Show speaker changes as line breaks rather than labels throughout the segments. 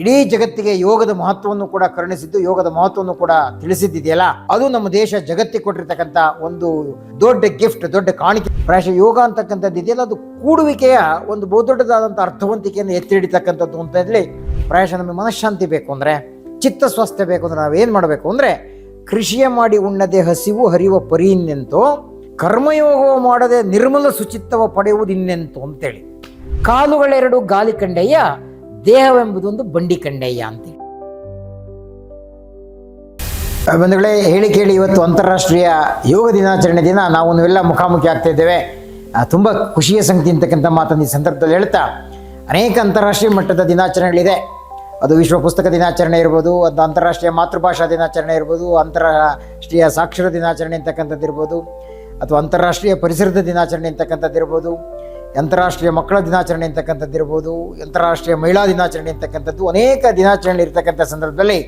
ಇಡೀ ಜಗತ್ತಿಗೆ ಯೋಗದ ಮಹತ್ವವನ್ನು ಕೂಡ ಕರುಣಿಸಿದ್ದು, ಯೋಗದ ಮಹತ್ವವನ್ನು ಕೂಡ ತಿಳಿಸಿದ್ದಿದೆಯಲ್ಲ? ಅದು ನಮ್ಮ ದೇಶ ಜಗತ್ತಿಗೆ ಕೊಟ್ಟಿರ್ತಕ್ಕಂಥ ಒಂದು ದೊಡ್ಡ ಗಿಫ್ಟ್ ದೊಡ್ಡ ಕಾಣಿಕೆ. ಪ್ರಾಯಶಃ ಯೋಗ ಅಂತಕ್ಕಂಥದ್ದು ಇದೆಯಲ್ಲ, ಅದು ಕೂಡುವಿಕೆಯ ಒಂದು ಬಹುದೊಡ್ಡದಾದಂಥ ಅರ್ಥವಂತಿಕೆಯನ್ನು ಎತ್ತಿ ಹಿಡಿತಕ್ಕಂಥದ್ದು ಅಂತ ಹೇಳಿ ಪ್ರಾಯಶಃ ನಮಗೆ ಮನಃಶಾಂತಿ ಬೇಕು ಅಂದರೆ, ಚಿತ್ತ ಸ್ವಾಸ್ಥ್ಯ ಬೇಕು ಅಂದರೆ ನಾವೇನು ಮಾಡಬೇಕು ಅಂದರೆ, ಕೃಷಿಯ ಮಾಡಿ ಉಣ್ಣದೆ ಹಸಿವು ಹರಿಯುವ ಪರಿ ಇನ್ನೆಂತೋ, ಕರ್ಮಯೋಗವ ಮಾಡದೆ ನಿರ್ಮಲ ಶುಚಿತ್ವ ಪಡೆಯುವುದು ಇನ್ನೆಂತು ಅಂತೇಳಿ. ಕಾಲುಗಳೆರಡು ಗಾಲಿ ಕಂಡಯ್ಯ ದೇಹವೆಂಬುದೊಂದು ಬಂಡಿ ಕಂಡಯ್ಯ ಅಂತ ಬಂಧುಗಳೇ, ಹೇಳಿ ಕೇಳಿ ಇವತ್ತು ಅಂತಾರಾಷ್ಟ್ರೀಯ ಯೋಗ ದಿನಾಚರಣೆ ದಿನ ನಾವು ನಾವೆಲ್ಲ ಮುಖಾಮುಖಿ ಆಗ್ತಾ ಇದ್ದೇವೆ. ತುಂಬ ಖುಷಿಯ ಸಂಗತಿ ಅಂತಕ್ಕಂಥ ಮಾತನ್ನು ಈ ಸಂದರ್ಭದಲ್ಲಿ ಹೇಳ್ತಾ, ಅನೇಕ ಅಂತಾರಾಷ್ಟ್ರೀಯ ಮಟ್ಟದ ದಿನಾಚರಣೆಗಳಿದೆ. ಅದು ವಿಶ್ವ ಪುಸ್ತಕ ದಿನಾಚರಣೆ ಇರ್ಬೋದು, ಅದು ಅಂತಾರಾಷ್ಟ್ರೀಯ ಮಾತೃಭಾಷಾ ದಿನಾಚರಣೆ ಇರ್ಬೋದು, ಅಂತಾರಾಷ್ಟ್ರೀಯ ಸಾಕ್ಷರ ದಿನಾಚರಣೆ ಅಂತಕ್ಕಂಥದ್ದು ಇರ್ಬೋದು ಅಥವಾ ಅಂತಾರಾಷ್ಟ್ರೀಯ ಪರಿಸರದ ದಿನಾಚರಣೆ ಅಂತಕ್ಕಂಥದ್ದು ಇರ್ಬೋದು ಅಂತಾರಾಷ್ಟ್ರೀಯ ಮಕ್ಕಳ ದಿನಾಚರಣೆ ಅಂತಕ್ಕಂಥದ್ದು ಇರ್ಬೋದು, ಅಂತಾರಾಷ್ಟ್ರೀಯ ಮಹಿಳಾ ದಿನಾಚರಣೆ ಅಂತಕ್ಕಂಥದ್ದು ಅನೇಕ ದಿನಾಚರಣೆ ಇರತಕ್ಕಂಥ ಸಂದರ್ಭದಲ್ಲಿ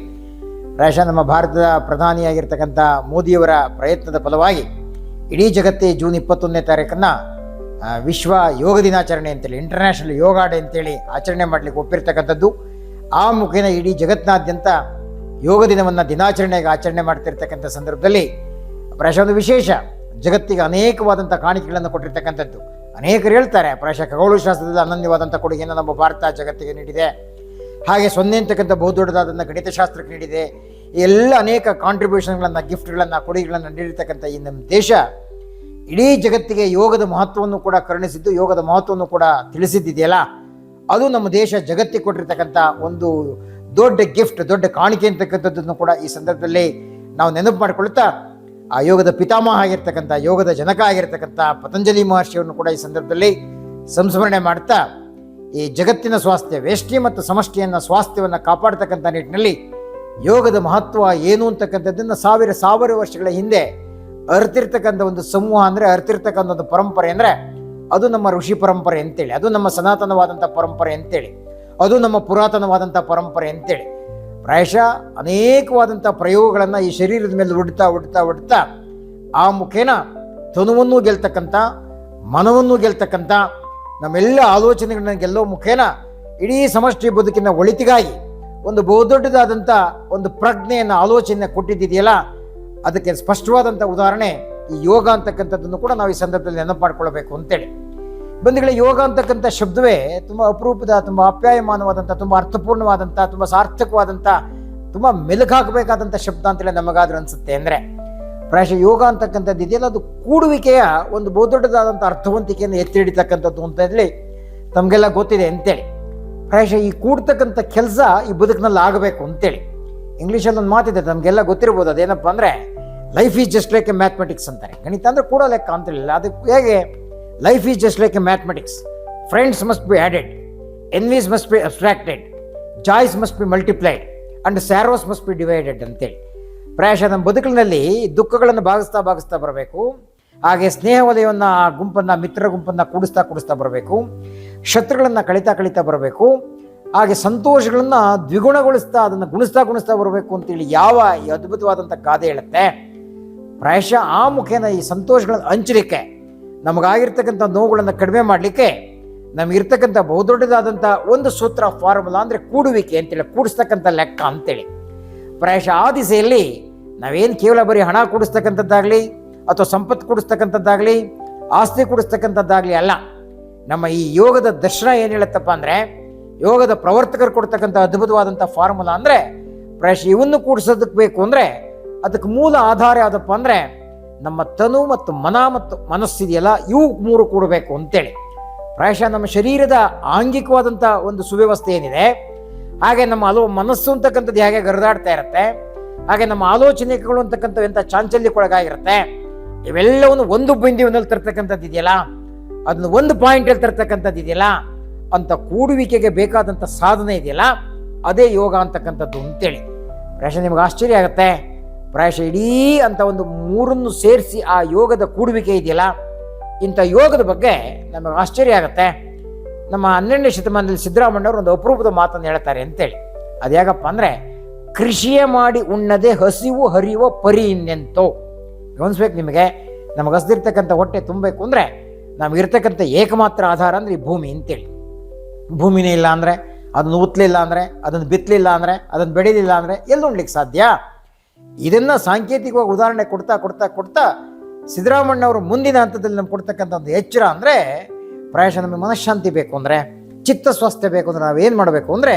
ಪ್ರಾಯಶಃ ನಮ್ಮ ಭಾರತದ ಪ್ರಧಾನಿಯಾಗಿರ್ತಕ್ಕಂಥ ಮೋದಿಯವರ ಪ್ರಯತ್ನದ ಫಲವಾಗಿ ಇಡೀ ಜಗತ್ತೇ ಜೂನ್ ಇಪ್ಪತ್ತೊಂದನೇ ತಾರೀಕನ್ನು ವಿಶ್ವ ಯೋಗ ದಿನಾಚರಣೆ ಅಂತೇಳಿ ಇಂಟರ್ನ್ಯಾಷನಲ್ ಯೋಗ ಡೇ ಅಂತೇಳಿ ಆಚರಣೆ ಮಾಡಲಿಕ್ಕೆ ಒಪ್ಪಿರ್ತಕ್ಕಂಥದ್ದು. ಆ ಮುಖೇನ ಇಡೀ ಜಗತ್ತಿನಾದ್ಯಂತ ಯೋಗ ದಿನವನ್ನು ದಿನಾಚರಣೆಗೆ ಆಚರಣೆ ಮಾಡ್ತಿರ್ತಕ್ಕಂಥ ಸಂದರ್ಭದಲ್ಲಿ ಪ್ರಾಯಶಃ ವಿಶೇಷ ಜಗತ್ತಿಗೆ ಅನೇಕವಾದಂಥ ಕಾಣಿಕೆಗಳನ್ನು ಕೊಟ್ಟಿರ್ತಕ್ಕಂಥದ್ದು. ಅನೇಕರು ಹೇಳ್ತಾರೆ, ಪ್ರಾಯಶಃ ಖಗೋಳ ಶಾಸ್ತ್ರದಲ್ಲಿ ಅನನ್ಯವಾದಂಥ ಕೊಡುಗೆಯನ್ನು ನಮ್ಮ ಭಾರತ ಜಗತ್ತಿಗೆ ನೀಡಿದೆ. ಹಾಗೆ ಸೊನ್ನೆ ಅಂತಕ್ಕಂಥ ಬಹುದೊಡ್ಡದಾದಂಥ ಗಣಿತಶಾಸ್ತ್ರಕ್ಕೆ ನೀಡಿದೆ. ಎಲ್ಲ ಅನೇಕ ಕಾಂಟ್ರಿಬ್ಯೂಷನ್ಗಳನ್ನು ಗಿಫ್ಟ್ಗಳನ್ನು ಕೊಡುಗೆಗಳನ್ನು ನೀಡಿರ್ತಕ್ಕಂಥ ಈ ನಮ್ಮ ದೇಶ, ಇಡೀ ಜಗತ್ತಿಗೆ ಯೋಗದ ಮಹತ್ವವನ್ನು ಕೂಡ ಕರುಣಿಸಿದ್ದು, ಯೋಗದ ಮಹತ್ವವನ್ನು ಕೂಡ ತಿಳಿಸಿದ್ದಿದೆಯಲ್ಲ? ಅದು ನಮ್ಮ ದೇಶ ಜಗತ್ತಿಗೆ ಕೊಟ್ಟಿರ್ತಕ್ಕಂಥ ಒಂದು ದೊಡ್ಡ ಗಿಫ್ಟ್ ದೊಡ್ಡ ಕಾಣಿಕೆ ಅಂತಕ್ಕಂಥದ್ದನ್ನು ಕೂಡ ಈ ಸಂದರ್ಭದಲ್ಲಿ ನಾವು ನೆನಪು ಮಾಡಿಕೊಳ್ತಾ ಆ ಯೋಗದ ಪಿತಾಮಹ ಆಗಿರ್ತಕ್ಕಂಥ, ಯೋಗದ ಜನಕ ಆಗಿರ್ತಕ್ಕಂಥ ಪತಂಜಲಿ ಮಹರ್ಷಿಯನ್ನು ಕೂಡ ಈ ಸಂದರ್ಭದಲ್ಲಿ ಸಂಸ್ಮರಣೆ ಮಾಡ್ತಾ, ಈ ಜಗತ್ತಿನ ಸ್ವಾಸ್ಥ್ಯ ವೇಷ್ಟಿ ಮತ್ತು ಸಮಷ್ಟಿಯನ್ನು ಸ್ವಾಸ್ಥ್ಯವನ್ನು ಕಾಪಾಡ್ತಕ್ಕಂಥ ನಿಟ್ಟಿನಲ್ಲಿ ಯೋಗದ ಮಹತ್ವ ಏನು ಅಂತಕ್ಕಂಥದ್ದನ್ನು ಸಾವಿರ ಸಾವಿರ ವರ್ಷಗಳ ಹಿಂದೆ ಅರ್ತಿರ್ತಕ್ಕಂಥ ಒಂದು ಸಮೂಹ ಅಂದರೆ, ಅರ್ತಿರ್ತಕ್ಕಂಥ ಒಂದು ಪರಂಪರೆ ಅಂದರೆ, ಅದು ನಮ್ಮ ಋಷಿ ಪರಂಪರೆ ಅಂತೇಳಿ, ಅದು ನಮ್ಮ ಸನಾತನವಾದಂಥ ಪರಂಪರೆ ಅಂತೇಳಿ, ಅದು ನಮ್ಮ ಪುರಾತನವಾದಂಥ ಪರಂಪರೆ ಅಂತೇಳಿ. ಪ್ರಾಯಶಃ ಅನೇಕವಾದಂಥ ಪ್ರಯೋಗಗಳನ್ನು ಈ ಶರೀರದ ಮೇಲೆ ಉಡ್ತಾ ಹುಡ್ತಾ ಹುಡ್ತಾ ಆ ಮುಖೇನ ತನುವನ್ನು ಗೆಲ್ತಕ್ಕಂಥ, ಮನವನ್ನು ಗೆಲ್ತಕ್ಕಂಥ, ನಮ್ಮೆಲ್ಲ ಆಲೋಚನೆಗಳನ್ನ ಗೆಲ್ಲೋ ಮುಖೇನ ಇಡೀ ಸಮಷ್ಟಿ ಬದುಕಿನ ಒಳಿತಿಗಾಗಿ ಒಂದು ಬಹುದೊಡ್ಡದಾದಂಥ ಒಂದು ಪ್ರಜ್ಞೆಯನ್ನು ಆಲೋಚನೆ ಕೊಟ್ಟಿದ್ದಿದೆಯಲ್ಲ ಅದಕ್ಕೆ ಸ್ಪಷ್ಟವಾದಂಥ ಉದಾಹರಣೆ ಈ ಯೋಗ ಅಂತಕ್ಕಂಥದ್ದನ್ನು ಕೂಡ ನಾವು ಈ ಸಂದರ್ಭದಲ್ಲಿ ನೆನಪು ಮಾಡ್ಕೊಳ್ಬೇಕು ಅಂತೇಳಿ. ಬಂಧುಗಳೇ, ಯೋಗ ಅಂತಕ್ಕಂಥ ಶಬ್ದವೇ ತುಂಬ ಅಪರೂಪದ, ತುಂಬ ಅಪ್ಯಾಯಮಾನವಾದಂಥ, ತುಂಬ ಅರ್ಥಪೂರ್ಣವಾದಂಥ, ತುಂಬ ಸಾರ್ಥಕವಾದಂಥ, ತುಂಬ ಮೆಲುಕಾಗಬೇಕಾದಂಥ ಶಬ್ದ ಅಂತೇಳಿ ನಮಗಾದ್ರೂ ಅನಿಸುತ್ತೆ ಅಂದರೆ. ಪ್ರಾಯಶಃ ಯೋಗ ಅಂತಕ್ಕಂಥದ್ದು ಇದೆಯಲ್ಲ, ಅದು ಕೂಡುವಿಕೆಯ ಒಂದು ಬಹುದೊಡ್ಡದಾದಂಥ ಅರ್ಥವಂತಿಕೆಯನ್ನು ಎತ್ತಿ ಹಿಡಿತಕ್ಕಂಥದ್ದು ಅಂತ ಹೇಳಿ ತಮಗೆಲ್ಲ ಗೊತ್ತಿದೆ ಅಂತೇಳಿ. ಪ್ರಾಯಶಃ ಈ ಕೂಡ್ತಕ್ಕಂಥ ಕೆಲಸ ಈ ಬದುಕಿನಲ್ಲಿ ಆಗಬೇಕು ಅಂತೇಳಿ. ಇಂಗ್ಲೀಷಲ್ಲಿ ಒಂದು ಮಾತಿದೆ, ತಮಗೆಲ್ಲ ಗೊತ್ತಿರ್ಬೋದು, ಅದೇನಪ್ಪ ಅಂದರೆ life is just like a mathematics ಅಂತಾರೆ. ಗಣಿತ ಅಂದರೆ ಕೂಡ ಲೆಕ್ಕ ಅಂತೇಳಿಲ್ಲ ಅದು ಹೇಗೆ life is just like a mathematics friends must be added envies must be abstracted joys must be multiplied and sorrows must be divided ಅಂತೇಳಿ. ಪ್ರಾಯಶಃ ನಮ್ಮ ಬದುಕಿನಲ್ಲಿ ದುಃಖಗಳನ್ನು ಭಾಗಿಸ್ತಾ ಭಾಗಿಸ್ತಾ ಬರಬೇಕು. ಹಾಗೆ ಸ್ನೇಹ ವಲಯವನ್ನು, ಆ ಗುಂಪನ್ನು, ಮಿತ್ರ ಗುಂಪನ್ನು ಕೂಡಿಸ್ತಾ ಕೂಡಿಸ್ತಾ ಬರಬೇಕು. ಶತ್ರುಗಳನ್ನು ಕಳಿತಾ ಕಳಿತಾ ಬರಬೇಕು. ಹಾಗೆ ಸಂತೋಷಗಳನ್ನು ದ್ವಿಗುಣಗೊಳಿಸ್ತಾ ಅದನ್ನು ಗುಣಿಸ್ತಾ ಗುಣಿಸ್ತಾ ಬರಬೇಕು ಅಂತೇಳಿ ಯಾವ ಅದ್ಭುತವಾದಂಥ ಗಾದೆ ಹೇಳುತ್ತೆ? ಪ್ರಾಯಶಃ ಆ ಮುಖೇನ ಈ ಸಂತೋಷಗಳನ್ನು ಹಂಚಲಿಕ್ಕೆ ನಮಗಾಗಿರ್ತಕ್ಕಂಥ ನೋವುಗಳನ್ನು ಕಡಿಮೆ ಮಾಡಲಿಕ್ಕೆ ನಮಗಿರ್ತಕ್ಕಂಥ ಬಹುದೊಡ್ಡದಾದಂಥ ಒಂದು ಸೂತ್ರ ಫಾರ್ಮುಲಾ ಅಂದರೆ ಕೂಡುವಿಕೆ ಅಂತೇಳಿ, ಕೂಡಿಸ್ತಕ್ಕಂಥ ಲೆಕ್ಕ ಅಂತೇಳಿ. ಪ್ರಾಯಶಃ ಆ ದಿಸೆಯಲ್ಲಿ ನಾವೇನು ಕೇವಲ ಬರೀ ಹಣ ಕೂಡಿಸ್ತಕ್ಕಂಥದ್ದಾಗಲಿ ಅಥವಾ ಸಂಪತ್ತು ಕೂಡಿಸ್ತಕ್ಕಂಥದ್ದಾಗಲಿ, ಆಸ್ತಿ ಕೂಡಿಸ್ತಕ್ಕಂಥದ್ದಾಗಲಿ ಅಲ್ಲ, ನಮ್ಮ ಈ ಯೋಗದ ದರ್ಶನ ಏನು ಹೇಳುತ್ತಪ್ಪ ಅಂದರೆ, ಯೋಗದ ಪ್ರವರ್ತಕರು ಕೊಡ್ತಕ್ಕಂಥ ಅದ್ಭುತವಾದಂಥ ಫಾರ್ಮುಲಾ ಅಂದರೆ, ಪ್ರಾಯಶಃ ಇವನ್ನು ಕೂಡಿಸೋದಕ್ಕೆ ಬೇಕು ಅಂದರೆ, ಅದಕ್ಕೆ ಮೂಲ ಆಧಾರ ಯಾವುದಪ್ಪ ಅಂದರೆ ನಮ್ಮ ತನು ಮತ್ತು ಮನ ಮತ್ತು ಮನಸ್ಸಿದೆಯಲ್ಲ, ಇವು ಮೂರು ಕೂಡಬೇಕು ಅಂತೇಳಿ. ಪ್ರಾಯಶಃ ನಮ್ಮ ಶರೀರದ ಆಂಗಿಕವಾದಂಥ ಒಂದು ಸುವ್ಯವಸ್ಥೆ ಏನಿದೆ, ಹಾಗೆ ನಮ್ಮ ಅಲೋ, ಮನಸ್ಸು ಅಂತಕ್ಕಂಥದ್ದು ಹೇಗೆ ಗರಿದಾಡ್ತಾ ಇರುತ್ತೆ, ಹಾಗೆ ನಮ್ಮ ಆಲೋಚನೆಗಳು ಅಂತಕ್ಕಂಥ ಎಂಥ ಚಾಂಚಲ್ಯಕ್ಕೊಳಗಾಗಿರುತ್ತೆ, ಇವೆಲ್ಲವನ್ನು ಒಂದು ಬಿಂದುವಿನಲ್ಲಿ ತರ್ತಕ್ಕಂಥದ್ದು ಇದೆಯಲ್ಲ, ಅದನ್ನು ಒಂದು ಪಾಯಿಂಟಲ್ಲಿ ತರ್ತಕ್ಕಂಥದ್ದು ಇದೆಯಲ್ಲ ಅಂತ ಕೂಡುವಿಕೆಗೆ ಬೇಕಾದಂಥ ಸಾಧನೆ ಇದೆಯಲ್ಲ, ಅದೇ ಯೋಗ ಅಂತಕ್ಕಂಥದ್ದು ಅಂತೇಳಿ. ಪ್ರಾಯಶಃ ನಿಮ್ಗೆ ಆಶ್ಚರ್ಯ ಆಗುತ್ತೆ ಪ್ರಾಯಶಃ ಇಡೀ ಅಂತ ಒಂದು ಮೂರನ್ನು ಸೇರಿಸಿ ಆ ಯೋಗದ ಕೂಡುವಿಕೆ ಇದೆಯಲ್ಲ, ಇಂಥ ಯೋಗದ ಬಗ್ಗೆ ನಮಗೆ ಆಶ್ಚರ್ಯ ಆಗುತ್ತೆ. ನಮ್ಮ ಹನ್ನೆರಡನೇ ಶತಮಾನದಲ್ಲಿ ಸಿದ್ದರಾಮಣ್ಣವರು ಒಂದು ಅಪರೂಪದ ಮಾತನ್ನು ಹೇಳ್ತಾರೆ ಅಂತೇಳಿ. ಅದು ಯಾಕಪ್ಪ ಅಂದರೆ, ಕೃಷಿಯೇ ಮಾಡಿ ಉಣ್ಣದೆ ಹಸಿವು ಹರಿಯುವ ಪರಿ ಇನ್ನೆಂತೋ. ಗಮನಿಸ್ಬೇಕು ನಿಮಗೆ, ನಮಗೆ ಹಸ್ದಿರ್ತಕ್ಕಂಥ ಹೊಟ್ಟೆ ತುಂಬಬೇಕು ಅಂದರೆ ನಮಗಿರ್ತಕ್ಕಂಥ ಏಕಮಾತ್ರ ಆಧಾರ ಅಂದರೆ ಈ ಭೂಮಿ ಅಂತೇಳಿ. ಭೂಮಿನೇ ಇಲ್ಲ ಅಂದರೆ, ಅದನ್ನು ಉತ್ತಲಿಲ್ಲ ಅಂದರೆ, ಅದನ್ನು ಬಿತ್ತಲಿಲ್ಲ ಅಂದರೆ, ಅದನ್ನು ಬೆಳೀಲಿಲ್ಲ ಅಂದರೆ ಎಲ್ಲಿ ಉಣ್ಲಿಕ್ಕೆ ಸಾಧ್ಯ? ಇದನ್ನು ಸಾಂಕೇತಿಕವಾಗಿ ಉದಾಹರಣೆ ಕೊಡ್ತಾ ಕೊಡ್ತಾ ಕೊಡ್ತಾ ಸಿದ್ದರಾಮಣ್ಣವರು ಮುಂದಿನ ಹಂತದಲ್ಲಿ ನಮ್ಗೆ ಕೊಡ್ತಕ್ಕಂಥ ಒಂದು ಎಚ್ಚರ ಅಂದರೆ ಪ್ರಾಯಶಃ ನಮಗೆ ಮನಃಶಾಂತಿ ಬೇಕು ಅಂದರೆ ಚಿತ್ತ ಸ್ವಾಸ್ಥ್ಯ ಬೇಕು ಅಂದರೆ ನಾವೇನು ಮಾಡಬೇಕು ಅಂದರೆ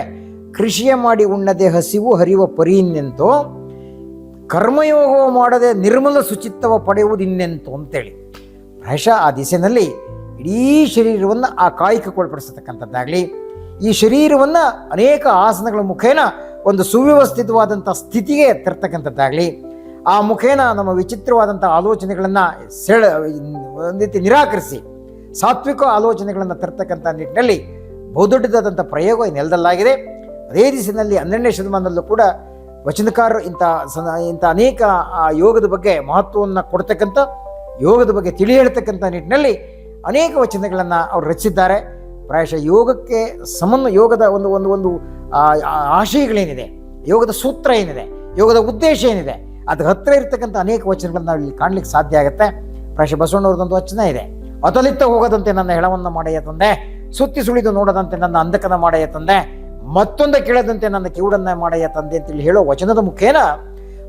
ಕೃಷಿಯ ಮಾಡಿ ಉಣ್ಣದೆ ಹಸಿವು ಹರಿಯುವ ಪರಿ ಇನ್ನೆಂತೋ ಕರ್ಮಯೋಗ ಮಾಡದೆ ನಿರ್ಮಲ ಶುಚಿತ್ವ ಪಡೆಯುವುದು ಇನ್ನೆಂತು ಅಂತೇಳಿ. ಪ್ರಾಯಶಃ ಆ ದಿಸೆಯಲ್ಲಿ ಇಡೀ ಶರೀರವನ್ನು ಆ ಕಾಯಕಗೊಳಪಡಿಸತಕ್ಕಂಥದ್ದಾಗಲಿ ಈ ಶರೀರವನ್ನು ಅನೇಕ ಆಸನಗಳ ಮುಖೇನ ಒಂದು ಸುವ್ಯವಸ್ಥಿತವಾದಂಥ ಸ್ಥಿತಿಗೆ ತರ್ತಕ್ಕಂಥದ್ದಾಗಲಿ, ಆ ಮುಖೇನ ನಮ್ಮ ವಿಚಿತ್ರವಾದಂಥ ಆಲೋಚನೆಗಳನ್ನು ಸೆಳ, ಒಂದು ರೀತಿ ನಿರಾಕರಿಸಿ, ಸಾತ್ವಿಕ ಆಲೋಚನೆಗಳನ್ನು ತರ್ತಕ್ಕಂಥ ನಿಟ್ಟಿನಲ್ಲಿ ಬಹುದೊಡ್ಡದಾದಂಥ ಪ್ರಯೋಗ ನೆಲದಲ್ಲಾಗಿದೆ. ಅದೇ ದಿಸಿನಲ್ಲಿ ಹನ್ನೆರಡನೇ ಶತಮಾನದಲ್ಲೂ ಕೂಡ ವಚನಕಾರರು ಇಂಥ ಸನ, ಇಂಥ ಅನೇಕ ಆ ಯೋಗದ ಬಗ್ಗೆ ಮಹತ್ವವನ್ನು ಕೊಡ್ತಕ್ಕಂಥ, ಯೋಗದ ಬಗ್ಗೆ ತಿಳಿ ಹೇಳ್ತಕ್ಕಂಥ ನಿಟ್ಟಿನಲ್ಲಿ ಅನೇಕ ವಚನಗಳನ್ನು ಅವರು ರಚಿಸಿದ್ದಾರೆ. ಪ್ರಾಯಶಃ ಯೋಗಕ್ಕೆ ಸಮನ್ವಯ ಯೋಗದ ಒಂದು ಒಂದು ಒಂದು ಆಶಯಗಳೇನಿದೆ, ಯೋಗದ ಸೂತ್ರ ಏನಿದೆ, ಯೋಗದ ಉದ್ದೇಶ ಏನಿದೆ ಅದು ಹತ್ತಿರ ಇರ್ತಕ್ಕಂಥ ಅನೇಕ ವಚನಗಳನ್ನು ನಾವು ಇಲ್ಲಿ ಕಾಣ್ಲಿಕ್ಕೆ ಸಾಧ್ಯ ಆಗುತ್ತೆ. ಪ್ರಾಯಶಃ ಬಸವಣ್ಣವ್ರದ್ದೊಂದು ವಚನ ಇದೆ ಅತಲಿತ್ತ ಹೋಗದಂತೆ ನನ್ನ ಹೆಳವನ್ನು ಮಾಡಯ್ಯ ತಂದೆ, ಸುತ್ತಿ ಸುಳಿದು ನೋಡದಂತೆ ನನ್ನ ಅಂಧಕನ ಮಾಡಯ್ಯ ತಂದೆ, ಮತ್ತೊಂದು ಕೇಳದಂತೆ ನನ್ನ ಕಿವುಡನ್ನ ಮಾಡಯ್ಯ ತಂದೆ ಅಂತೇಳಿ ಹೇಳೋ ವಚನದ ಮುಖೇನ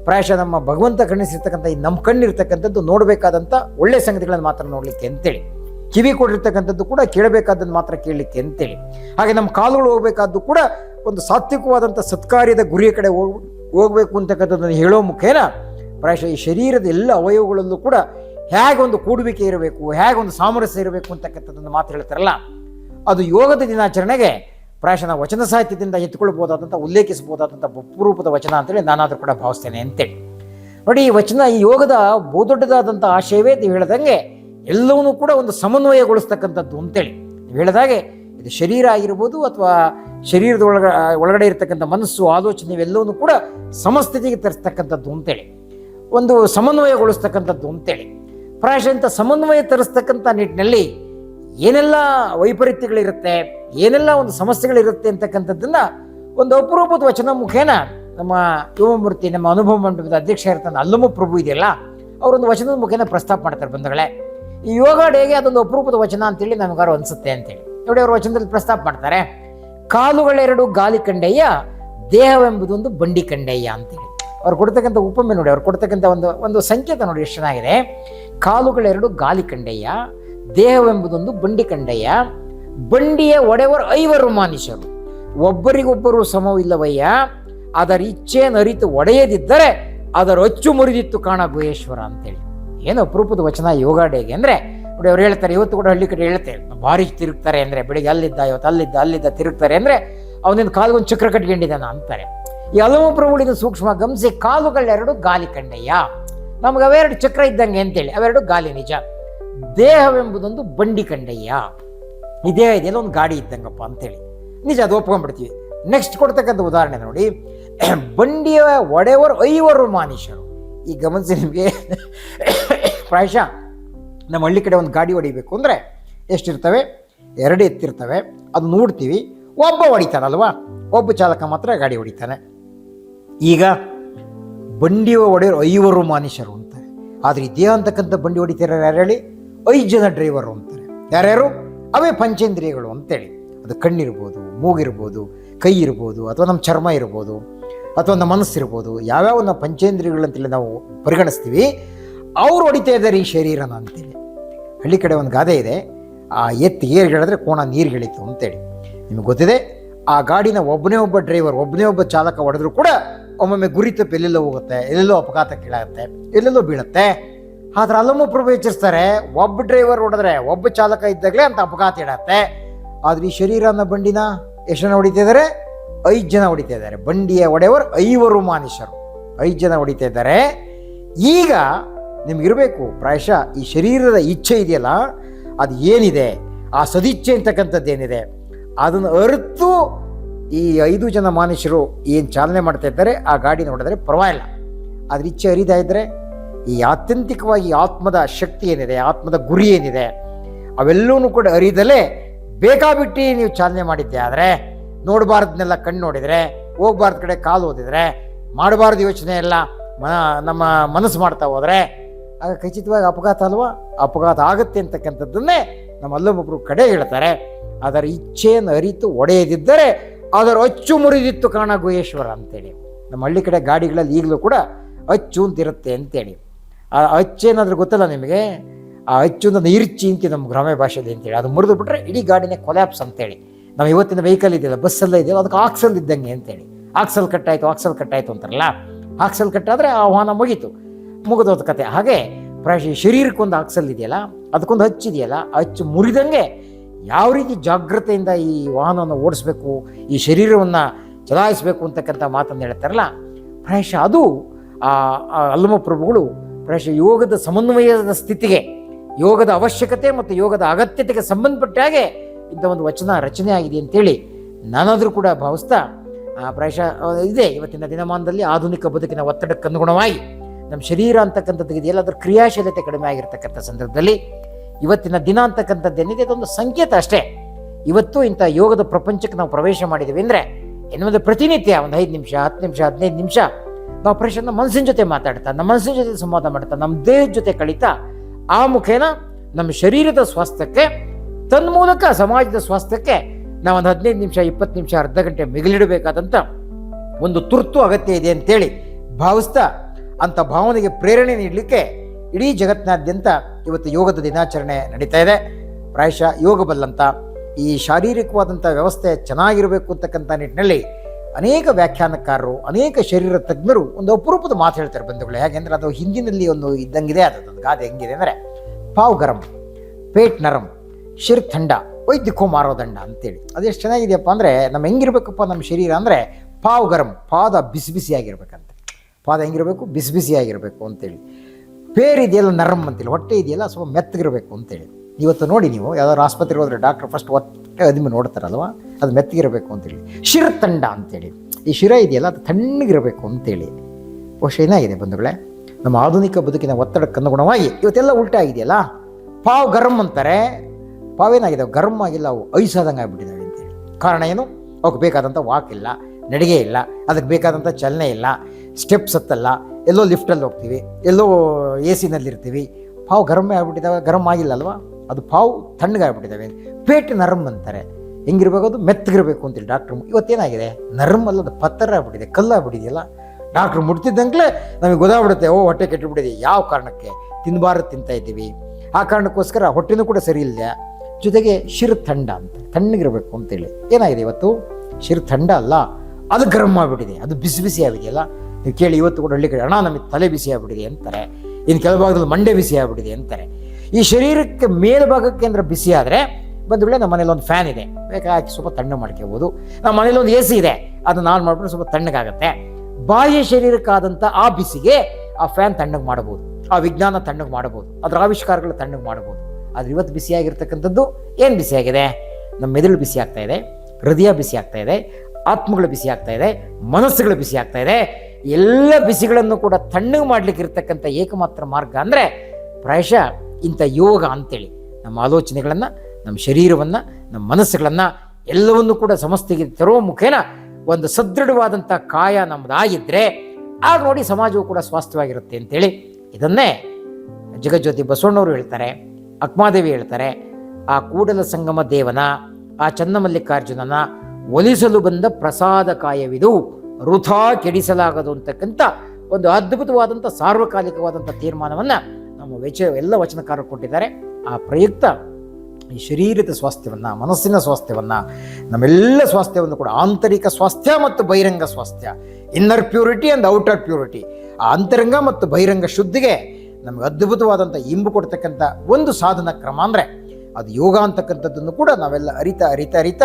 ಪ್ರಾಯಶಃ ನಮ್ಮ ಭಗವಂತ ಕಣ್ಣಿಸಿರ್ತಕ್ಕಂಥ ಈ ನಮ್ಮ ಕಣ್ಣಿರ್ತಕ್ಕಂಥದ್ದು ನೋಡಬೇಕಾದಂಥ ಒಳ್ಳೆ ಸಂಗತಿಗಳನ್ನು ಮಾತ್ರ ನೋಡಲಿಕ್ಕೆ ಅಂತೇಳಿ. ಕಿವಿ ಕೊಟ್ಟಿರ್ತಕ್ಕಂಥದ್ದು ಕೂಡ ಕೇಳಬೇಕಾದದ್ದು ಮಾತ್ರ ಕೇಳಲಿಕ್ಕೆ ಅಂತೇಳಿ. ಹಾಗೆ ನಮ್ಮ ಕಾಲುಗಳು ಹೋಗಬೇಕಾದ್ದು ಕೂಡ ಒಂದು ಸಾತ್ವಿಕವಾದಂಥ ಸತ್ಕಾರ್ಯದ ಗುರಿಯ ಕಡೆ ಹೋಗ್, ಹೋಗಬೇಕು ಅಂತಕ್ಕಂಥದ್ದನ್ನು ಹೇಳೋ ಮುಖೇನ ಪ್ರಾಯಶಃ ಈ ಶರೀರದ ಎಲ್ಲ ಅವಯವಗಳಲ್ಲೂ ಕೂಡ ಹೇಗೆ ಒಂದು ಕೂಡುವಿಕೆ ಇರಬೇಕು, ಹೇಗೆ ಒಂದು ಸಾಮರಸ್ಯ ಇರಬೇಕು ಅಂತಕ್ಕಂಥದ್ದನ್ನು ಮಾತು ಹೇಳ್ತಾರಲ್ಲ. ಅದು ಯೋಗದ ದಿನಾಚರಣೆಗೆ ಪ್ರಾಯಶಃ ವಚನ ಸಾಹಿತ್ಯದಿಂದ ಎತ್ಕೊಳ್ಬೋದಾದಂಥ ಉಲ್ಲೇಖಿಸಬಹುದಾದಂಥ ಅಪರೂಪದ ವಚನ ಅಂತೇಳಿ ನಾನಾದರೂ ಕೂಡ ಭಾವಿಸ್ತೇನೆ ಅಂತೇಳಿ. ನೋಡಿ ಈ ವಚನ, ಈ ಯೋಗದ ಬಹುದೊಡ್ಡದಾದಂಥ ಆಶಯವೇ ನೀವು ಹೇಳ್ದಂಗೆ ಎಲ್ಲವನ್ನೂ ಕೂಡ ಒಂದು ಸಮನ್ವಯಗೊಳಿಸ್ತಕ್ಕಂಥದ್ದು ಅಂತೇಳಿ. ನೀವು ಹೇಳಿದಾಗೆ ಇದು ಶರೀರ ಆಗಿರ್ಬೋದು ಅಥವಾ ಶರೀರದ ಒಳಗ, ಒಳಗಡೆ ಇರತಕ್ಕಂಥ ಮನಸ್ಸು, ಆಲೋಚನೆ ಇವೆಲ್ಲವನ್ನೂ ಕೂಡ ಸಮಸ್ಥಿತಿಗೆ ತರಿಸ್ತಕ್ಕಂಥದ್ದು ಅಂತೇಳಿ. ಒಂದು ಸಮನ್ವಯಗೊಳಿಸ್ತಕ್ಕಂಥದ್ದು ಅಂತೇಳಿ. ಪ್ರಾಯಶಃ ಇಂಥ ಸಮನ್ವಯ ತರಿಸ್ತಕ್ಕಂಥ ನಿಟ್ಟಿನಲ್ಲಿ ಏನೆಲ್ಲ ವೈಪರೀತ್ಯಗಳಿರುತ್ತೆ, ಏನೆಲ್ಲ ಒಂದು ಸಮಸ್ಯೆಗಳಿರುತ್ತೆ ಅಂತಕ್ಕಂಥದ್ದನ್ನ ಒಂದು ಅಪರೂಪದ ವಚನ ಮುಖೇನ ನಮ್ಮ ಯುವಮೂರ್ತಿ, ನಮ್ಮ ಅನುಭವ ಮಂಟಪದ ಅಧ್ಯಕ್ಷ ಇರ್ತಾನೆ ಅಲ್ಲಮ್ಮ ಪ್ರಭು ಇದೆಯಲ್ಲ, ಅವರೊಂದು ವಚನದ ಮುಖೇನ ಪ್ರಸ್ತಾಪ ಮಾಡ್ತಾರೆ ಬಂಧುಗಳೇ. ಈ ಯೋಗ ಡೇಗೆ ಅದೊಂದು ಅಪರೂಪದ ವಚನ ಅಂತೇಳಿ ನಮಗಾರು ಅನಿಸುತ್ತೆ ಅಂತೇಳಿ. ನೋಡಿ ಅವರು ವಚನದಲ್ಲಿ ಪ್ರಸ್ತಾಪ ಮಾಡ್ತಾರೆ, ಕಾಲುಗಳೆರಡು ಗಾಲಿ ಕಂಡಯ್ಯ, ದೇಹವೆಂಬುದೊಂದು ಬಂಡಿ ಕಂಡಯ್ಯ ಅಂತೇಳಿ. ಅವ್ರು ಕೊಡ್ತಕ್ಕಂಥ ಉಪಮೆ ನೋಡಿ, ಅವ್ರು ಕೊಡ್ತಕ್ಕಂಥ ಒಂದು ಒಂದು ಸಂಕೇತ ನೋಡಿ ಎಷ್ಟು ಚೆನ್ನಾಗಿದೆ. ಕಾಲುಗಳೆರಡು ಗಾಲಿ ಕಂಡಯ್ಯ, ದೇಹವೆಂಬುದೊಂದು ಬಂಡಿ ಕಂಡಯ್ಯ, ಬಂಡಿಯ ಒಡೆಯವರು ಐವರು ಮಾನುಷರು ಒಬ್ಬರಿಗೊಬ್ಬರು ಸಮವಿಲ್ಲವಯ್ಯ ಅದರ ಇಚ್ಛೆಯನ್ನು ಅರಿತು ಒಡೆಯದಿದ್ದರೆ ಅದರ ಅಚ್ಚು ಮುರಿದಿತ್ತು ಕಾಣ ಗುಹೇಶ್ವರ ಅಂತೇಳಿ. ಏನು ಅಪರೂಪದ ವಚನ ಯೋಗ ಡೇಗೆ ಅಂದರೆ, ನೋಡಿ ಅವ್ರು ಹೇಳ್ತಾರೆ, ಇವತ್ತು ಕೂಡ ಹಳ್ಳಿ ಕಡೆ ಹೇಳ್ತೇವೆ ಭಾರಿ ತಿರುಗ್ತಾರೆ ಅಂದರೆ, ಬೆಳಿಗ್ಗೆ ಅಲ್ಲಿದ್ದ, ಇವತ್ತು ಅಲ್ಲಿದ್ದ ಅಲ್ಲಿದ್ದ ತಿರುಗ್ತಾರೆ ಅಂದರೆ, ಅವನಿಂದ ಕಾಲ್ಗೊಂದು ಚಕ್ರ ಕಟ್ಕೊಂಡಿದ್ದಾನ ಅಂತಾರೆ. ಈ ಹಲವು ಪ್ರಭುಗಳಿಂದ ಸೂಕ್ಷ್ಮ ಗಮನಿಸಿ, ಕಾಲುಗಳೆರಡು ಗಾಲಿ ಕಂಡಯ್ಯ. ನಮ್ಗೆ ಅವೆರಡು ಚಕ್ರ ಇದ್ದಂಗೆ ಅಂತೇಳಿ, ಅವೆರಡು ಗಾಲಿ ನಿಜ. ದೇಹವೆಂಬುದೊಂದು ಬಂಡಿ ಕಂಡಯ್ಯ. ಈ ದೇಹ ಇದೆಯಲ್ಲ ಒಂದು ಗಾಡಿ ಇದ್ದಂಗಪ್ಪ ಅಂತೇಳಿ. ನಿಜ, ಅದು ಒಪ್ಕೊಂಡ್ಬಿಡ್ತೀವಿ. ನೆಕ್ಸ್ಟ್ ಕೊಡ್ತಕ್ಕಂಥ ಉದಾಹರಣೆ ನೋಡಿ. ಬಂಡಿಯ ಒಡೆಯವರು ಐವರು ಮಾನುಷರು ಈ ಗಮನಿಸಿ ನಿಮಗೆ. ಪ್ರಾಯಶಃ ನಮ್ಮ ಹಳ್ಳಿ ಕಡೆ ಒಂದು ಗಾಡಿ ಹೊಡಿಬೇಕು ಅಂದರೆ ಎಷ್ಟಿರ್ತವೆ? ಎರಡು ಎತ್ತಿರ್ತವೆ. ಅದು ನೋಡ್ತೀವಿ. ಒಬ್ಬ ಹೊಡಿತಾನಲ್ವಾ? ಒಬ್ಬ ಚಾಲಕ ಮಾತ್ರ ಗಾಡಿ ಹೊಡಿತಾನೆ. ಈಗ ಬಂಡಿ ಹೊಡೆಯೋರು ಐವರು ಮನುಷ್ಯರು ಅಂತಾರೆ. ಆದರೆ ಇದೇ ಅಂತಕ್ಕಂಥ ಬಂಡಿ ಹೊಡಿತಾರೆ ಯಾರು ಹೇಳಿ? ಐದು ಜನ ಡ್ರೈವರು ಅಂತಾರೆ. ಯಾರ್ಯಾರು? ಅವೇ ಪಂಚೇಂದ್ರಿಯಗಳು ಅಂತೇಳಿ. ಅದು ಕಣ್ಣಿರ್ಬೋದು, ಮೂಗಿರ್ಬೋದು, ಕೈ ಇರ್ಬೋದು, ಅಥವಾ ನಮ್ಮ ಚರ್ಮ ಇರ್ಬೋದು. ಅಥವಾ ನಮ್ಮ ಮನಸ್ಸಿರ್ಬೋದು, ಯಾವ್ಯಾವ ನಾವು ಪಂಚೇಂದ್ರಿಯಗಳಂತೇಳಿ ನಾವು ಪರಿಗಣಿಸ್ತೀವಿ, ಅವ್ರು ಹೊಡಿತಾ ಇದ್ದಾರೆ ಈ ಶರೀರನ ಅಂತೇಳಿ. ಹಳ್ಳಿ ಕಡೆ ಒಂದು ಗಾದೆ ಇದೆ, ಆ ಎತ್ತು ಏರ್ಗಳಿದ್ರೆ ಕೋಣ ನೀರುಗಳಿತ್ತು ಅಂತೇಳಿ. ನಿಮಗೆ ಗೊತ್ತಿದೆ, ಆ ಗಾಡಿನ ಒಬ್ಬನೇ ಒಬ್ಬ ಡ್ರೈವರ್, ಒಬ್ಬನೇ ಒಬ್ಬ ಚಾಲಕ ಹೊಡೆದ್ರು ಕೂಡ ಒಮ್ಮೊಮ್ಮೆ ಗುರಿ ತಪ್ಪು ಎಲ್ಲೆಲ್ಲೋ ಹೋಗುತ್ತೆ, ಎಲ್ಲೆಲ್ಲೋ ಅಪಘಾತ ಕೀಳಾಗುತ್ತೆ, ಎಲ್ಲೆಲ್ಲೋ ಬೀಳುತ್ತೆ. ಆದ್ರೆ ಅಲ್ಲಮ್ಮ ಪ್ರಭು ಎಚ್ಚರಿಸ್ತಾರೆ, ಒಬ್ಬ ಡ್ರೈವರ್ ಹೊಡೆದ್ರೆ ಒಬ್ಬ ಚಾಲಕ ಇದ್ದಾಗಲೇ ಅಂತ ಅಪಘಾತ ಇಡತ್ತೆ ಆದರೆ ಈ ಶರೀರ ಅನ್ನೋ ಬಂಡಿನ ಎಷ್ಟು ಹೊಡಿತಿದ್ದಾರೆ ಐದು ಜನ ಹೊಡಿತಾ ಇದ್ದಾರೆ. ಬಂಡಿಯ ಒಡೆಯವರು ಐವರು ಮಾನುಷರು ಐದು ಜನ ಹೊಡಿತಾ ಇದ್ದಾರೆ. ಈಗ ನಿಮಗಿರಬೇಕು ಪ್ರಾಯಶಃ ಈ ಶರೀರದ ಇಚ್ಛೆ ಇದೆಯಲ್ಲ, ಅದು ಏನಿದೆ? ಆ ಸದಿಚ್ಛೆ ಅಂತಕ್ಕಂಥದ್ದು ಏನಿದೆ? ಅದನ್ನು ಅರಿತು ಈ ಐದು ಜನ ಮನುಷ್ಯರು ಏನು ಚಾಲನೆ ಮಾಡ್ತಾ ಇದ್ದಾರೆ, ಆ ಗಾಡಿ ನೋಡಿದ್ರೆ ಪರವಾಗಿಲ್ಲ. ಅದ್ರ ಇಚ್ಛೆ ಅರಿತಾ ಇದ್ದರೆ ಈ ಆತ್ಯಂತಿಕವಾಗಿ ಆತ್ಮದ ಶಕ್ತಿ ಏನಿದೆ, ಆತ್ಮದ ಗುರಿ ಏನಿದೆ ಅವೆಲ್ಲವೂ ಕೂಡ ಅರಿದಲೇ ಬೇಕಾಬಿಟ್ಟಿ ನೀವು ಚಾಲನೆ ಮಾಡಿದ್ದೆ. ಆದರೆ ನೋಡಬಾರ್ದನ್ನೆಲ್ಲ ಕಣ್ಣು ನೋಡಿದರೆ, ಹೋಗ್ಬಾರ್ದ ಕಡೆ ಕಾಲು ಓದಿದರೆ, ಮಾಡಬಾರ್ದು ಯೋಚನೆ ಎಲ್ಲ ಮ ನಮ್ಮ ಮನಸ್ಸು ಮಾಡ್ತಾ ಹೋದರೆ, ಆಗ ಖಚಿತವಾಗಿ ಅಪಘಾತ ಅಲ್ವಾ? ಅಪಘಾತ ಆಗುತ್ತೆ ಅಂತಕ್ಕಂಥದ್ದನ್ನೇ ನಮ್ಮ ಅಲ್ಲೊಬ್ಬೊಬ್ಬರು ಕಡೆ ಹೇಳ್ತಾರೆ. ಅದರ ಇಚ್ಛೆಯನ್ನು ಅರಿತು ಒಡೆಯದಿದ್ದರೆ ಅದರ ಅಚ್ಚು ಮುರಿದಿತ್ತು ಕಾಣ ಗುಹೇಶ್ವರ ಅಂತೇಳಿ. ನಮ್ಮ ಹಳ್ಳಿ ಕಡೆ ಗಾಡಿಗಳಲ್ಲಿ ಈಗಲೂ ಕೂಡ ಅಚ್ಚು ಅಂತಿರುತ್ತೆ ಅಂತೇಳಿ. ಆ ಅಚ್ಚೇನಾದ್ರೂ ಗೊತ್ತಲ್ಲ ನಿಮಗೆ? ಆ ಅಚ್ಚು ಒಂದು ಇರ್ಚಿ ಅಂತ ನಮ್ಮ ಗ್ರಾಮ್ಯ ಭಾಷೆಯಲ್ಲಿ ಅಂತೇಳಿ. ಅದು ಮುರಿದು ಬಿಟ್ರೆ ಇಡೀ ಗಾಡಿನೇ ಕೊಲ್ಯಾಪ್ಸ್ ಅಂತೇಳಿ. ನಾವು ಇವತ್ತಿನ ವೆಹಿಕಲ್ ಇದೆಯಲ್ಲ ಬಸ್ಸೆಲ್ಲ ಇದೆಯಲ್ಲ, ಅದಕ್ಕೆ ಆಕ್ಸಲ್ ಇದ್ದಂಗೆ ಅಂತೇಳಿ. ಆಕ್ಸಲ್ ಕಟ್ಟಾಯಿತು ಆಕ್ಸಲ್ ಕಟ್ಟಾಯಿತು ಅಂತಾರಲ್ಲ? ಆಕ್ಸಲ್ ಆ ವಾಹನ ಮುಗೀತು. ಮುಗಿದೋದ ಕತೆ. ಹಾಗೆ ಪ್ರಾಯಶಃ ಶರೀರಕ್ಕೊಂದು ಆಕ್ಸಲ್ ಇದೆಯಲ್ಲ ಅದಕ್ಕೊಂದು ಹಚ್ಚಿದೆಯಲ್ಲ ಹಚ್ಚು ಮುರಿದಂಗೆ ಯಾವ ರೀತಿ ಜಾಗ್ರತೆಯಿಂದ ಈ ವಾಹನವನ್ನು ಓಡಿಸ್ಬೇಕು, ಈ ಶರೀರವನ್ನು ಚಲಾಯಿಸಬೇಕು ಅಂತಕ್ಕಂಥ ಮಾತನ್ನು ಹೇಳ್ತಾರಲ್ಲ, ಪ್ರಾಯಶಃ ಅದು ಆ ಅಲ್ಲಮ ಪ್ರಭುಗಳು ಪ್ರಾಯಶಃ ಯೋಗದ ಸಮನ್ವಯದ ಸ್ಥಿತಿಗೆ, ಯೋಗದ ಅವಶ್ಯಕತೆ ಮತ್ತು ಯೋಗದ ಅಗತ್ಯತೆಗೆ ಸಂಬಂಧಪಟ್ಟ ಹಾಗೆ ಇಂಥ ಒಂದು ವಚನ ರಚನೆ ಆಗಿದೆ ಅಂತೇಳಿ ನಾನಾದರೂ ಕೂಡ ಭಾವಿಸ್ತಾ ಆ, ಪ್ರಾಯಶಃ ಇದೆ. ಇವತ್ತಿನ ದಿನಮಾನದಲ್ಲಿ ಆಧುನಿಕ ಬದುಕಿನ ಒತ್ತಡಕ್ಕೆ ಅನುಗುಣವಾಗಿ ನಮ್ಮ ಶರೀರ ಅಂತಕ್ಕಂಥದ್ದು ಇದೆಯಲ್ಲ ಅದರ ಕ್ರಿಯಾಶೀಲತೆ ಕಡಿಮೆ ಆಗಿರ್ತಕ್ಕಂಥ ಸಂದರ್ಭದಲ್ಲಿ ಇವತ್ತಿನ ದಿನ ಅಂತಕ್ಕಂಥದ್ದು ಏನಿದೆ ಅದೊಂದು ಸಂಕೇತ ಅಷ್ಟೇ. ಇವತ್ತು ಇಂಥ ಯೋಗದ ಪ್ರಪಂಚಕ್ಕೆ ನಾವು ಪ್ರವೇಶ ಮಾಡಿದ್ದೀವಿ ಅಂದರೆ ಇನ್ನೊಂದು ಪ್ರತಿನಿತ್ಯ ಒಂದು ಐದು ನಿಮಿಷ ಹತ್ತು ನಿಮಿಷ ಹದಿನೈದು ನಿಮಿಷ ನಾವು ಪ್ರಶ್ನೆ ಮನಸ್ಸಿನ ಜೊತೆ ಮಾತಾಡ್ತಾ ನಮ್ಮ ಮನಸ್ಸಿನ ಜೊತೆ ಸಂವಾದ ಮಾಡ್ತಾ ನಮ್ಮ ದೇಹದ ಜೊತೆ ಕಳೀತಾ ಆ ಮುಖೇನ ನಮ್ಮ ಶರೀರದ ಸ್ವಾಸ್ಥ್ಯಕ್ಕೆ ತನ್ಮೂಲಕ ಸಮಾಜದ ಸ್ವಾಸ್ಥ್ಯಕ್ಕೆ ನಾವು ಒಂದು ಹದಿನೈದು ನಿಮಿಷ, ಇಪ್ಪತ್ತು ನಿಮಿಷ, ಅರ್ಧ ಗಂಟೆ ಮಿಗಿಲಿಡಬೇಕಾದಂಥ ಒಂದು ತುರ್ತು ಅಗತ್ಯ ಇದೆ ಅಂತೇಳಿ ಭಾವಿಸ್ತಾ ಅಂಥ ಭಾವನೆಗೆ ಪ್ರೇರಣೆ ನೀಡಲಿಕ್ಕೆ ಇಡೀ ಜಗತ್ತಿನಾದ್ಯಂತ ಇವತ್ತು ಯೋಗದ ದಿನಾಚರಣೆ ನಡೀತಾ ಇದೆ. ಪ್ರಾಯಶಃ ಯೋಗ ಬಲ್ಲಂಥ ಈ ಶಾರೀರಿಕವಾದಂಥ ವ್ಯವಸ್ಥೆ ಚೆನ್ನಾಗಿರಬೇಕು ಅಂತಕ್ಕಂಥ ನಿಟ್ಟಿನಲ್ಲಿ ಅನೇಕ ವ್ಯಾಖ್ಯಾನಕಾರರು, ಅನೇಕ ಶರೀರ ತಜ್ಞರು ಒಂದು ಅಪರೂಪದ ಮಾತು ಹೇಳ್ತಾರೆ ಬಂಧುಗಳು. ಯಾಕೆಂದರೆ ಅದು ಹಿಂದಿನಲ್ಲಿ ಒಂದು ಇದ್ದಂಗಿದೆ ಅದು ಗಾದೆ ಹೆಂಗಿದೆ ಅಂದರೆ ಪಾವ್ ಗರಂ, ಪೇಟ್ ನರಂ ಶಿರ್ ಥಂಡ ವೈದ್ಯಕೋ ಮಾರೋ ದಂಡ ಅಂತೇಳಿ. ಅದೆಷ್ಟು ಚೆನ್ನಾಗಿದೆಯಪ್ಪ ಅಂದರೆ, ನಮ್ಮ ಹೆಂಗಿರ್ಬೇಕಪ್ಪ ನಮ್ಮ ಶರೀರ ಅಂದರೆ, ಪಾವ್ ಗರಂ, ಪಾದ ಬಿಸಿ ಬಿಸಿಯಾಗಿರ್ಬೇಕಂತೆ. ಪಾದ ಹೆಂಗಿರಬೇಕು? ಬಿಸಿ ಬಿಸಿಯಾಗಿರಬೇಕು ಅಂತೇಳಿ. ಪೇರ್ ಇದೆಯಲ್ಲ ನರಮ್ ಅಂತೇಳಿ, ಹೊಟ್ಟೆ ಇದೆಯಲ್ಲ ಸ್ವಲ್ಪ ಮೆತ್ತಗಿರಬೇಕು ಅಂತೇಳಿ. ಇವತ್ತು ನೋಡಿ ನೀವು, ಯಾವ್ದಾದ್ರು ಆಸ್ಪತ್ರೆಗೆ ಹೋದರೆ ಡಾಕ್ಟ್ರ್ ಫಸ್ಟ್ ಹೊಟ್ಟೆ ಅದಿಮೆ ನೋಡ್ತಾರಲ್ವ? ಅದು ಮೆತ್ತಗಿರಬೇಕು ಅಂತೇಳಿ. ಶಿರ ತಂಡ ಅಂತೇಳಿ. ಈ ಶಿರ ಇದೆಯಲ್ಲ, ಅದು ತಣ್ಣಗಿರಬೇಕು ಅಂತೇಳಿ. ಬಹುಶಃ ಏನಾಗಿದೆ ಬಂಧುಗಳೇ? ನಮ್ಮ ಆಧುನಿಕ ಬದುಕಿನ ಒತ್ತಡಕ್ಕೆ ಅನುಗುಣವಾಗಿ ಇವತ್ತೆಲ್ಲ ಉಲ್ಟಾ ಆಗಿದೆಯಲ್ಲ? ಪಾವ್ ಗರಂ ಅಂತಾರೆ ಪಾವೇನಾಗಿದೆ? ಗರ್ಮ್ ಆಗಿಲ್ಲ, ಅವು ಐಸಾದಂಗೆ ಆಗಿಬಿಟ್ಟಿದ್ದಾವೆ ಅಂತೇಳಿ ಕಾರಣ ಏನು? ಅವಕ್ಕೆ ಬೇಕಾದಂಥ ವಾಕ್ ಇಲ್ಲ, ನಡಿಗೆ ಇಲ್ಲ, ಅದಕ್ಕೆ ಬೇಕಾದಂಥ ಚಲನೆ ಇಲ್ಲ, ಸ್ಟೆಪ್ಸ್ ಹತ್ತಲ್ಲ, ಎಲ್ಲೋ ಲಿಫ್ಟಲ್ಲಿ ಹೋಗ್ತೀವಿ, ಎಲ್ಲೋ ಎ ಸಿನಲ್ಲಿರ್ತೀವಿ ಪಾವು ಗರಮೇ ಆಗ್ಬಿಟ್ಟಿದ್ದಾವೆ ಗರಮ್ ಆಗಿಲ್ಲ ಅಲ್ವಾ? ಅದು ಪಾವು ತಣ್ಣಗಾಗ್ಬಿಟ್ಟಿದ್ದಾವೆ ಪೇಟ್ ನರಮ್ ಅಂತಾರೆ. ಹೆಂಗಿರ್ಬೇಕು ಅದು? ಮೆತ್ತಗಿರ್ಬೇಕು ಅಂತೇಳಿ ಡಾಕ್ಟ್ರು ಇವತ್ತೇನಾಗಿದೆ? ನರಮ್ ಅದು ಪತ್ತರ ಆಗ್ಬಿಟ್ಟಿದೆ ಕಲ್ಲಾಗ್ಬಿಟ್ಟಿದೆಯಲ್ಲ ಡಾಕ್ಟ್ರು ಮುಟ್ತಿದ್ದಂಗ್ಲೇ ನಮಗೆ ಗೊತ್ತಾಗ್ಬಿಡುತ್ತೆ, ಓ, ಹೊಟ್ಟೆ ಕೆಟ್ಟುಬಿಟ್ಟಿದೆ. ಯಾವ ಕಾರಣಕ್ಕೆ? ತಿನ್ನಬಾರದು ತಿಂತಾ ಇದ್ದೀವಿ. ಆ ಕಾರಣಕ್ಕೋಸ್ಕರ ಹೊಟ್ಟೆನೂ ಕೂಡ ಸರಿ ಇಲ್ಲ ಜೊತೆಗೆ ಶಿರ್ ಥಂಡ ಅಂತ ತಣ್ಣಗಿರಬೇಕು ಅಂತೇಳಿ. ಏನಾಗಿದೆ ಇವತ್ತು? ಶಿರ್ ಥಂಡ ಅಲ್ಲ, ಅದು ಗರಮ್ ಆಗಿಬಿಟ್ಟಿದೆ, ಅದು ಬಿಸಿ ಬಿಸಿ ಆಗಿದೆಯಲ್ಲ ನೀವು ಕೇಳಿ, ಇವತ್ತು ಕೂಡ ಹಳ್ಳಿ ಕಡೆ ಅಣ್ಣ ನಮಗೆ ತಲೆ ಬಿಸಿ ಆಗಿಬಿಟ್ಟಿದೆ ಅಂತಾರೆ. ಇನ್ನು ಕೆಲವು ಭಾಗದಲ್ಲಿ ಮಂಡೆ ಬಿಸಿ ಆಗಿಬಿಟ್ಟಿದೆ ಅಂತಾರೆ. ಈ ಶರೀರಕ್ಕೆ ಮೇಲ್ಭಾಗಕ್ಕೆ ಅಂದ್ರೆ ಬಿಸಿ ಆದರೆ, ಬಂದ ನಮ್ಮ ಮನೇಲಿ ಒಂದು ಫ್ಯಾನ್ ಇದೆ. ಬೇಕಾ ಹಾಕಿ ಸ್ವಲ್ಪ ತಣ್ಣು ಮಾಡ್ಕೋಬೋದು. ನಮ್ಮ ಮನೇಲಿ ಒಂದು ಎ ಸಿ ಇದೆ ಅದು ನಾನು ಮಾಡಿಬಿಟ್ರೆ ಸ್ವಲ್ಪ ತಣ್ಣಗಾಗುತ್ತೆ. ಬಾಹ್ಯ ಶರೀರಕ್ಕಾದಂಥ ಆ ಬಿಸಿಗೆ ಆ ಫ್ಯಾನ್ ತಣ್ಣಗೆ ಮಾಡಬಹುದು ಆ ವಿಜ್ಞಾನ ತಣ್ಣಗೆ ಮಾಡಬಹುದು ಅದರ ಆವಿಷ್ಕಾರಗಳು ತಣ್ಣಗೆ ಮಾಡಬಹುದು ಆದ್ರೆ ಇವತ್ತು ಬಿಸಿಯಾಗಿರ್ತಕ್ಕಂಥದ್ದು ಏನು ಬಿಸಿಯಾಗಿದೆ ನಮ್ಮ ಮೆದುಳು ಬಿಸಿ ಆಗ್ತಾ ಇದೆ, ಹೃದಯ ಬಿಸಿ ಆಗ್ತಾ ಇದೆ, ಆತ್ಮಗಳು ಬಿಸಿ ಆಗ್ತಾ ಇದೆ, ಮನಸ್ಸುಗಳು ಬಿಸಿ ಆಗ್ತಾ ಇದೆ. ಎಲ್ಲ ಬಿಸಿಗಳನ್ನು ಕೂಡ ತಣ್ಣಗೆ ಮಾಡ್ಲಿಕ್ಕೆ ಇರ್ತಕ್ಕಂಥ ಏಕಮಾತ್ರ ಮಾರ್ಗ ಅಂದರೆ ಪ್ರಾಯಶಃ ಇಂಥ ಯೋಗ ಅಂತೇಳಿ ನಮ್ಮ ಆಲೋಚನೆಗಳನ್ನು, ನಮ್ಮ ಶರೀರವನ್ನು, ನಮ್ಮ ಮನಸ್ಸುಗಳನ್ನು ಎಲ್ಲವನ್ನು ಕೂಡ ಸಮಸ್ತೆಗೆ ತರುವ ಮುಖೇನ ಒಂದು ಸದೃಢವಾದಂಥ ಕಾಯ ನಮ್ಮದಾಗಿದ್ದರೆ ಆಗ ನೋಡಿ ಸಮಾಜವು ಕೂಡ ಸ್ವಾಸ್ಥ್ಯವಾಗಿರುತ್ತೆ ಅಂತೇಳಿ ಇದನ್ನೇ ಜಗಜ್ಯೋತಿ ಬಸವಣ್ಣವರು ಹೇಳ್ತಾರೆ. ಅಕ್ಮಾದೇವಿ ಹೇಳ್ತಾರೆ, ಆ ಕೂಡಲ ಸಂಗಮ ದೇವನ, ಆ ಚನ್ನಮಲ್ಲಿಕಾರ್ಜುನನ ಒಲಿಸಲು ಬಂದ ಪ್ರಸಾದ ಕಾಯವಿದು ವೃಥಾ ಕೆಡಿಸಲಾಗದು ಅಂತಕ್ಕಂಥ ಒಂದು ಅದ್ಭುತವಾದಂಥ ಸಾರ್ವಕಾಲಿಕವಾದಂಥ ತೀರ್ಮಾನವನ್ನು ನಮ್ಮ ವೆಚ ಎಲ್ಲ ವಚನಕಾರರು ಕೊಟ್ಟಿದ್ದಾರೆ. ಆ ಪ್ರಯುಕ್ತ ಈ ಶರೀರದ ಸ್ವಾಸ್ಥ್ಯವನ್ನು, ಮನಸ್ಸಿನ ಸ್ವಾಸ್ಥ್ಯವನ್ನು, ನಮ್ಮೆಲ್ಲ ಸ್ವಾಸ್ಥ್ಯವನ್ನು ಕೂಡ ಆಂತರಿಕ ಸ್ವಾಸ್ಥ್ಯ ಮತ್ತು ಬಹಿರಂಗ ಸ್ವಾಸ್ಥ್ಯ inner purity and outer purity ಆ ಅಂತರಂಗ ಮತ್ತು ಬಹಿರಂಗ ಶುದ್ಧಿಗೆ ನಮಗೆ ಅದ್ಭುತವಾದಂಥ ಇಂಬು ಕೊಡ್ತಕ್ಕಂಥ ಒಂದು ಸಾಧನ ಕ್ರಮ ಅಂದರೆ ಅದು ಯೋಗ ಅಂತಕ್ಕಂಥದ್ದನ್ನು ಕೂಡ ನಾವೆಲ್ಲ ಅರಿತ ಅರಿತ ಅರಿತ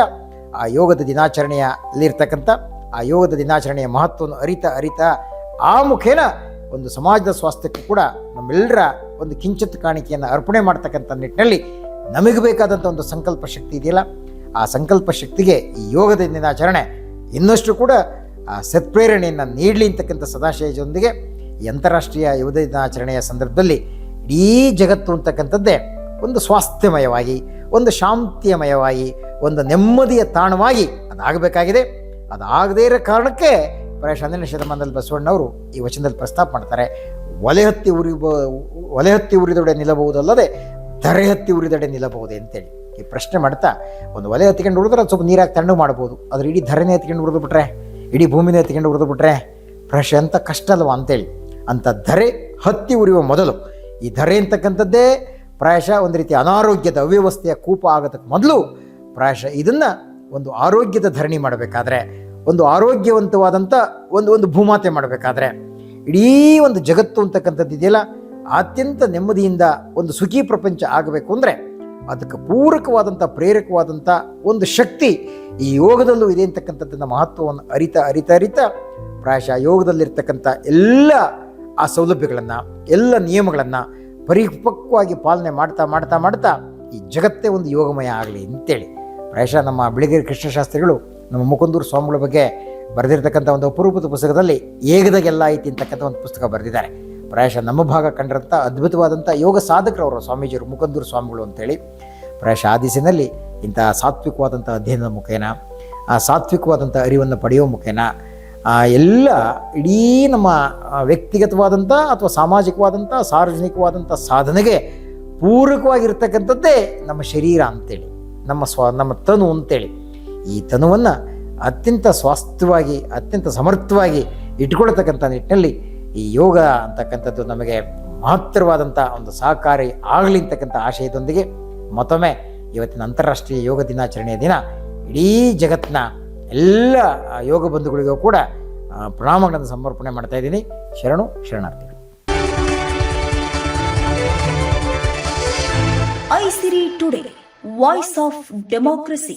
ಆ ಯೋಗದ ದಿನಾಚರಣೆಯಲ್ಲಿರ್ತಕ್ಕಂಥ, ಆ ಯೋಗದ ದಿನಾಚರಣೆಯ ಮಹತ್ವವನ್ನು ಅರಿತ ಅರಿತ ಆ ಮುಖೇನ ಒಂದು ಸಮಾಜದ ಸ್ವಾಸ್ಥ್ಯಕ್ಕೂ ಕೂಡ ನಮ್ಮೆಲ್ಲರ ಒಂದು ಕಿಂಚಿತ್ ಕಾಣಿಕೆಯನ್ನು ಅರ್ಪಣೆ ಮಾಡ್ತಕ್ಕಂಥ ನಿಟ್ಟಿನಲ್ಲಿ ನಮಗೆ ಬೇಕಾದಂಥ ಒಂದು ಸಂಕಲ್ಪ ಶಕ್ತಿ ಇದೆಯಲ್ಲ, ಆ ಸಂಕಲ್ಪ ಶಕ್ತಿಗೆ ಈ ಯೋಗದ ದಿನಾಚರಣೆ ಇನ್ನಷ್ಟು ಕೂಡ ಆ ಸತ್ಪ್ರೇರಣೆಯನ್ನು ನೀಡಲಿ ಅಂತಕ್ಕಂಥ ಸದಾಶಯದೊಂದಿಗೆ ಈ ಅಂತಾರಾಷ್ಟ್ರೀಯ ಯುವ ದಿನಾಚರಣೆಯ ಸಂದರ್ಭದಲ್ಲಿ ಇಡೀ ಜಗತ್ತು ಅಂತಕ್ಕಂಥದ್ದೇ ಒಂದು ಸ್ವಾಸ್ಥ್ಯಮಯವಾಗಿ, ಒಂದು ಶಾಂತಿಯಮಯವಾಗಿ ಒಂದು ನೆಮ್ಮದಿಯ ತಾಣವಾಗಿ ಅದಾಗಬೇಕಾಗಿದೆ. ಅದಾಗದೇ ಇರೋ ಕಾರಣಕ್ಕೆ ಪ್ರಾಯಶಃ ಹನ್ನೆರಡನೇ ಶತಮಾನದಲ್ಲಿ ಬಸವಣ್ಣವರು ಈ ವಚನದಲ್ಲಿ ಪ್ರಸ್ತಾಪ ಮಾಡ್ತಾರೆ. ಒಲೆ ಹತ್ತಿ ಉರಿ ಒಲೆ ಹತ್ತಿ ಉರಿದೊಡೆ ನಿಲ್ಲಬಹುದಲ್ಲದೆ ಧರೆ ಹತ್ತಿ ಉರಿದೊಡೆ ನಿಲ್ಲಬಹುದೇ ಅಂತೇಳಿ ಈ ಪ್ರಶ್ನೆ ಮಾಡ್ತಾ, ಒಂದು ಒಲೆ ಹತ್ಕೊಂಡು ಉಳಿದ್ರೆ ಸ್ವಲ್ಪ ನೀರಾಗಿ ತಣ್ಣು ಮಾಡ್ಬೋದು. ಆದರೆ ಇಡೀ ಧರೆನೇ ಹತ್ಕೊಂಡು ಉಳಿದು ಬಿಟ್ರೆ, ಇಡೀ ಭೂಮಿನೇ ಹತ್ಕೊಂಡು ಉಳಿದು ಬಿಟ್ರೆ ಅಂತ ಕಷ್ಟ ಅಲ್ವಾ? ಅಂತೇಳಿ ಅಂಥ ಧರೆ ಹತ್ತಿ ಉರಿಯುವ ಮೊದಲು. ಈ ಧರೆ ಅಂತಕ್ಕಂಥದ್ದೇ ಪ್ರಾಯಶಃ ಒಂದು ರೀತಿ ಅನಾರೋಗ್ಯದ ಅವ್ಯವಸ್ಥೆಯ ಕೂಪ ಆಗೋದಕ್ಕೆ ಮೊದಲು ಪ್ರಾಯಶಃ ಇದನ್ನು ಒಂದು ಆರೋಗ್ಯದ ಧರಣಿ ಮಾಡಬೇಕಾದ್ರೆ, ಒಂದು ಆರೋಗ್ಯವಂತವಾದಂಥ ಒಂದು ಒಂದು ಭೂಮಾತೆ ಮಾಡಬೇಕಾದ್ರೆ, ಇಡೀ ಒಂದು ಜಗತ್ತು ಅಂತಕ್ಕಂಥದ್ದು ಇದೆಯಲ್ಲ, ಅತ್ಯಂತ ನೆಮ್ಮದಿಯಿಂದ ಒಂದು ಸುಖಿ ಪ್ರಪಂಚ ಆಗಬೇಕು ಅಂದರೆ ಅದಕ್ಕೆ ಪೂರಕವಾದಂಥ ಪ್ರೇರಕವಾದಂಥ ಒಂದು ಶಕ್ತಿ ಈ ಯೋಗದಲ್ಲೂ ಇದೆ ಅಂತಕ್ಕಂಥದ್ದನ್ನು ಮಹತ್ವವನ್ನು ಅರಿತ ಅರಿತ ಅರಿತ, ಪ್ರಾಯಶಃ ಯೋಗದಲ್ಲಿರ್ತಕ್ಕಂಥ ಎಲ್ಲ ಆ ಸೌಲಭ್ಯಗಳನ್ನು, ಎಲ್ಲ ನಿಯಮಗಳನ್ನು ಪರಿಪಕ್ವವಾಗಿ ಪಾಲನೆ ಮಾಡ್ತಾ ಮಾಡ್ತಾ ಮಾಡ್ತಾ ಈ ಜಗತ್ತೇ ಒಂದು ಯೋಗಮಯ ಆಗಲಿ ಅಂತೇಳಿ ಪ್ರಾಯಶಃ ನಮ್ಮ ಬಿಳಿಗಿರಿ ಕೃಷ್ಣಶಾಸ್ತ್ರಿಗಳು, ನಮ್ಮ ಮುಕುಂದೂರು ಸ್ವಾಮಿಗಳ ಬಗ್ಗೆ ಬರೆದಿರ್ತಕ್ಕಂಥ ಒಂದು ಅಪರೂಪದ ಪುಸ್ತಕದಲ್ಲಿ ಏಗದಾಗೆಲ್ಲ ಐತಿ ಅಂತಕ್ಕಂಥ ಒಂದು ಪುಸ್ತಕ ಬರೆದಿದ್ದಾರೆ. ಪ್ರಾಯಶಃ ನಮ್ಮ ಭಾಗ ಕಂಡಿರಂಥ ಅದ್ಭುತವಾದಂಥ ಯೋಗ ಸಾಧಕರವರು ಸ್ವಾಮೀಜಿಯವರು, ಮುಕುಂದೂರು ಸ್ವಾಮಿಗಳು ಅಂತೇಳಿ. ಪ್ರಾಯಶಃ ಆ ದಿಸಿನಲ್ಲಿ ಇಂತಹ ಸಾತ್ವಿಕವಾದಂಥ ಅಧ್ಯಯನದ ಮುಖೇನ, ಆ ಸಾತ್ವಿಕವಾದಂಥ ಅರಿವನ್ನು ಪಡೆಯುವ ಮುಖೇನ ಆ, ಎಲ್ಲ ಇಡೀ ನಮ್ಮ ವ್ಯಕ್ತಿಗತವಾದಂಥ ಅಥವಾ ಸಾಮಾಜಿಕವಾದಂಥ ಸಾರ್ವಜನಿಕವಾದಂಥ ಸಾಧನೆಗೆ ಪೂರಕವಾಗಿರ್ತಕ್ಕಂಥದ್ದೇ ನಮ್ಮ ಶರೀರ ಅಂತೇಳಿ, ನಮ್ಮ ಸ್ವ, ನಮ್ಮ ತನು ಅಂತೇಳಿ. ಈ ತನುವನ್ನು ಅತ್ಯಂತ ಸ್ವಾಸ್ಥ್ಯವಾಗಿ, ಅತ್ಯಂತ ಸಮರ್ಥವಾಗಿ ಇಟ್ಕೊಳ್ತಕ್ಕಂಥ ನಿಟ್ಟಿನಲ್ಲಿ ಈ ಯೋಗ ಅಂತಕ್ಕಂಥದ್ದು ನಮಗೆ ಮಹತ್ತರವಾದಂಥ ಒಂದು ಸಹಕಾರಿ ಆಗಲಿ ಅಂತಕ್ಕಂಥ ಆಶಯದೊಂದಿಗೆ ಮತ್ತೊಮ್ಮೆ ಇವತ್ತಿನ ಅಂತಾರಾಷ್ಟ್ರೀಯ ಯೋಗ ದಿನಾಚರಣೆಯ ದಿನ ಇಡೀ ಜಗತ್ತಿನ ಎಲ್ಲ ಯೋಗ ಬಂಧುಗಳಿಗೂ ಕೂಡ ಪ್ರಣಾಮಗಳನ್ನು ಸಮರ್ಪಣೆ ಮಾಡ್ತಾ ಇದ್ದೀನಿ. ಶರಣು ಶರಣಾರ್ಥಿ
Aisiri today voice of democracy